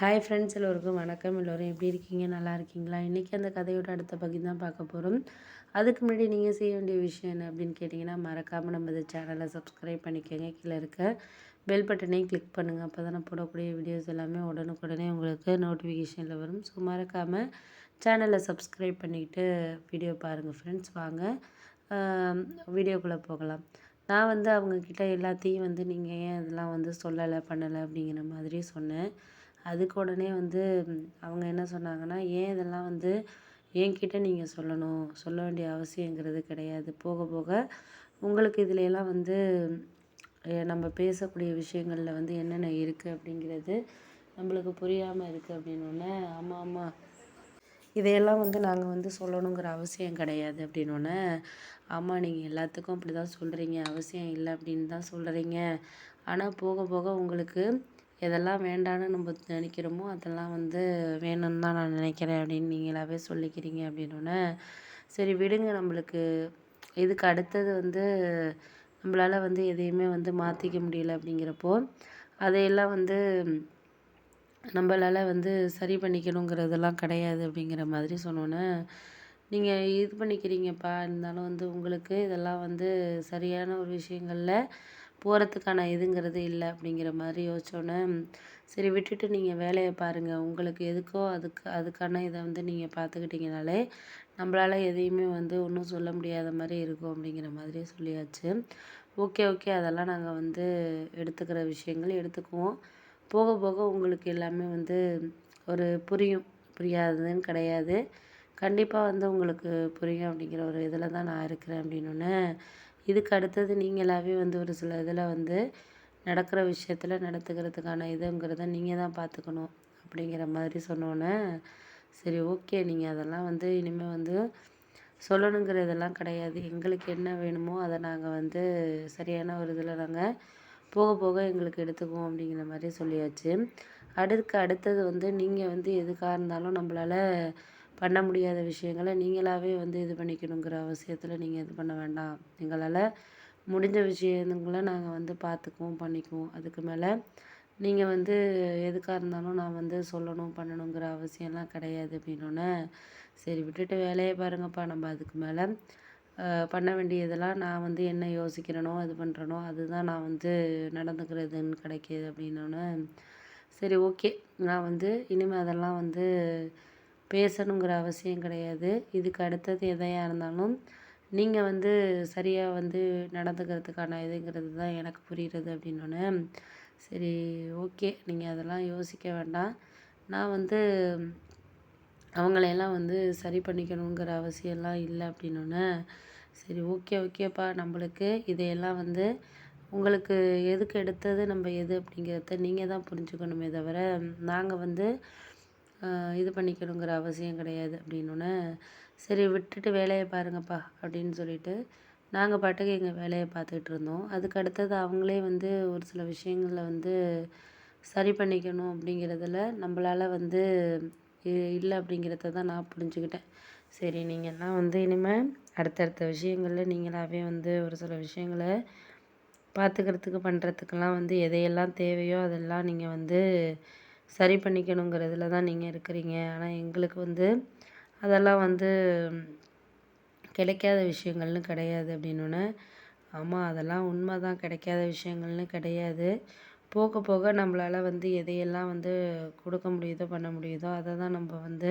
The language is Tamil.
ஹாய் ஃப்ரெண்ட்ஸ் எல்லோருக்கும் வணக்கம். எல்லோரும் எப்படி இருக்கீங்க? நல்லா இருக்கீங்களா? இன்றைக்கி அந்த கதையோட அடுத்த பகுதி தான் பார்க்க போகிறோம் அதுக்கு முன்னாடி நீங்கள் செய்ய வேண்டிய விஷயம் என்ன அப்படின்னு கேட்டிங்கன்னா மறக்காமல் நம்ம இந்த சேனலை சப்ஸ்கிரைப் பண்ணிக்கோங்க. கீழே இருக்க பெல் பட்டனையும் கிளிக் பண்ணுங்கள் அப்போ தான் நான் போடக்கூடிய வீடியோஸ் எல்லாமே உடனுக்குடனே உங்களுக்கு நோட்டிஃபிகேஷனில் வரும். ஸோ மறக்காமல் சேனலை சப்ஸ்கிரைப் பண்ணிக்கிட்டு வீடியோ பாருங்கள் ஃப்ரெண்ட்ஸ் வாங்க வீடியோக்குள்ளே போகலாம். நான் வந்து அவங்கக்கிட்ட எல்லாத்தையும் வந்து நீங்கள் ஏன் இதெல்லாம் வந்து சொல்லலை பண்ணலை அப்படிங்கிற மாதிரி சொன்னேன். அதுக்கு உடனே வந்து அவங்க என்ன சொன்னாங்கன்னா ஏன் இதெல்லாம் வந்து என்கிட்ட நீங்கள் சொல்லணும்? சொல்ல வேண்டிய அவசியங்கிறது கிடையாது. போக போக உங்களுக்கு இதுல எல்லாம் வந்து நம்ம பேசக்கூடிய விஷயங்களில் வந்து என்னென்ன இருக்குது அப்படிங்கிறது நம்மளுக்கு புரியாமல் இருக்குது அப்படின்னோடனே ஆமாம் ஆமாம் இதையெல்லாம் வந்து நாங்கள் வந்து சொல்லணுங்கிற அவசியம் கிடையாது. அப்படின்னோடனே ஆமாம் நீங்கள் எல்லாத்துக்கும் அப்படி தான் சொல்கிறீங்க அவசியம் இல்லை அப்படின்னு தான் சொல்கிறீங்க ஆனால் போக போக உங்களுக்கு எதெல்லாம் வேண்டான்னு நம்ம நினைக்கிறோமோ அதெல்லாம் வந்து வேணும்னு தான் நான் நினைக்கிறேன் அப்படின்னு நீங்களாகவே சொல்லிக்கிறீங்க அப்படின்னோடனே சரி விடுங்க நம்மளுக்கு. இதுக்கு அடுத்தது வந்து நம்மளால் வந்து எதையுமே வந்து மாற்றிக்க முடியல அப்படிங்கிறப்போ அதையெல்லாம் வந்து நம்மளால் வந்து சரி பண்ணிக்கணுங்கிறதெல்லாம் கிடையாது அப்படிங்கிற மாதிரி சொன்னோன்னே நீங்கள் இது பண்ணிக்கிறீங்கப்பா இருந்தாலும் வந்து உங்களுக்கு இதெல்லாம் வந்து சரியான ஒரு விஷயங்களில் போகிறதுக்கான இதுங்கிறது இல்லை அப்படிங்கிற மாதிரி யோசித்தோன்னே சரி விட்டுட்டு நீங்கள் வேலையை பாருங்கள் உங்களுக்கு எதுக்கோ அதுக்கு அதுக்கான இதை வந்து நீங்கள் பார்த்துக்கிட்டிங்கனாலே நம்மளால் எதையுமே வந்து ஒன்றும் சொல்ல முடியாத மாதிரி இருக்கும் அப்படிங்கிற மாதிரி சொல்லியாச்சு. Okay okay. அதெல்லாம் நாங்கள் வந்து எடுத்துக்கிற விஷயங்கள் எடுத்துக்குவோம். போக போக உங்களுக்கு எல்லாமே வந்து ஒரு புரியும். புரியாததுன்னு கிடையாது. கண்டிப்பாக வந்து உங்களுக்கு புரியும் அப்படிங்கிற ஒரு இதில் தான் நான் இருக்கிறேன் அப்படின்னோடனே இதுக்கு அடுத்தது நீங்களாகவே வந்து ஒரு சில இதில் வந்து நடக்கிற விஷயத்தில் நடத்துக்கிறதுக்கான இதுங்கிறத நீங்கள் தான் பார்த்துக்கணும் அப்படிங்கிற மாதிரி சொன்னோன்னே சரி ஓகே நீங்கள் அதெல்லாம் வந்து இனிமேல் வந்து சொல்லணுங்கிறதெல்லாம் கிடையாது. எங்களுக்கு என்ன வேணுமோ அதை நாங்கள் வந்து சரியான ஒரு இதில் நாங்கள் போக போக எங்களுக்கு எடுத்துக்குவோம் அப்படிங்கிற மாதிரி சொல்லியாச்சு. அடுக்கு அடுத்தது வந்து நீங்கள் வந்து எதுக்காக இருந்தாலும் நம்மளால் பண்ண முடியாத விஷயங்களை நீங்களாகவே வந்து இது பண்ணிக்கணுங்கிற அவசியத்தில் நீங்கள் இது பண்ண வேண்டாம். எங்களால் முடிஞ்ச விஷயங்களை நாங்கள் வந்து பார்த்துக்குவோம் பண்ணிக்குவோம். அதுக்கு மேலே நீங்கள் வந்து எதுக்காக இருந்தாலும் நான் வந்து சொல்லணும் பண்ணணுங்கிற அவசியம்லாம் கிடையாது அப்படின்னோடனே சரி விட்டுட்டு வேலையை பாருங்கப்பா. நம்ம அதுக்கு மேலே பண்ண வேண்டியதெல்லாம் நான் வந்து என்ன யோசிக்கிறேனோ இது பண்ணுறனோ அதுதான் நான் வந்து நடந்துக்கிறதுன்னு கிடைக்கிது அப்படின்னோடனே சரி ஓகே. நான் வந்து இனிமேல் அதெல்லாம் வந்து பேசணுங்கிற அவசியம் கிடையாது. இதுக்கு அடுத்தது எதையாக இருந்தாலும் நீங்கள் வந்து சரியாக வந்து நடந்துக்கிறதுக்கான இதுங்கிறது தான் எனக்கு புரிகிறது அப்படின்னோடனே சரி ஓகே. நீங்கள் அதெல்லாம் யோசிக்க வேண்டாம். நான் வந்து அவங்களையெல்லாம் வந்து சரி பண்ணிக்கணுங்கிற அவசியம்லாம் இல்லை அப்படின்னோடனே சரி ஓகே ஓகேப்பா. நம்மளுக்கு இதையெல்லாம் வந்து உங்களுக்கு எதுக்கு எடுத்தது நம்ம எது அப்படிங்கிறத நீங்கள் தான் புரிஞ்சுக்கணுமே தவிர நாங்கள் வந்து இது பண்ணிக்கணுங்கிற அவசியம் கிடையாது அப்படின்னோடனே சரி விட்டுட்டு வேலையை பாருங்கப்பா அப்படின்னு சொல்லிட்டு நாங்கள் பாட்டுக்கு எங்கள் வேலையை பார்த்துக்கிட்டு இருந்தோம். அதுக்கு அடுத்தது அவங்களே வந்து ஒரு சில விஷயங்களில் வந்து சரி பண்ணிக்கணும் அப்படிங்கிறதுல நம்மளால் வந்து இல்லை அப்படிங்கிறத தான் நான் புரிஞ்சுக்கிட்டேன். சரி நீங்கள்லாம் வந்து இனிமேல் அடுத்தடுத்த விஷயங்களில் நீங்களாகவே வந்து ஒரு சில விஷயங்களை பார்த்துக்கிறதுக்கு பண்ணுறதுக்கெல்லாம் வந்து எதையெல்லாம் தேவையோ அதெல்லாம் நீங்கள் வந்து சரி பண்ணிக்கணுங்கிறதுல தான் நீங்கள் இருக்கிறீங்க. ஆனால் எங்களுக்கு வந்து அதெல்லாம் வந்து கிடைக்காத விஷயங்கள்னு கிடையாது அப்படின்னோடனே ஆமாம் அதெல்லாம் உண்மை தான் கிடைக்காத விஷயங்கள்னு கிடையாது. போக போக நம்மளால் வந்து எதையெல்லாம் வந்து கொடுக்க முடியுதோ பண்ண முடியுதோ அதை தான் நம்ம வந்து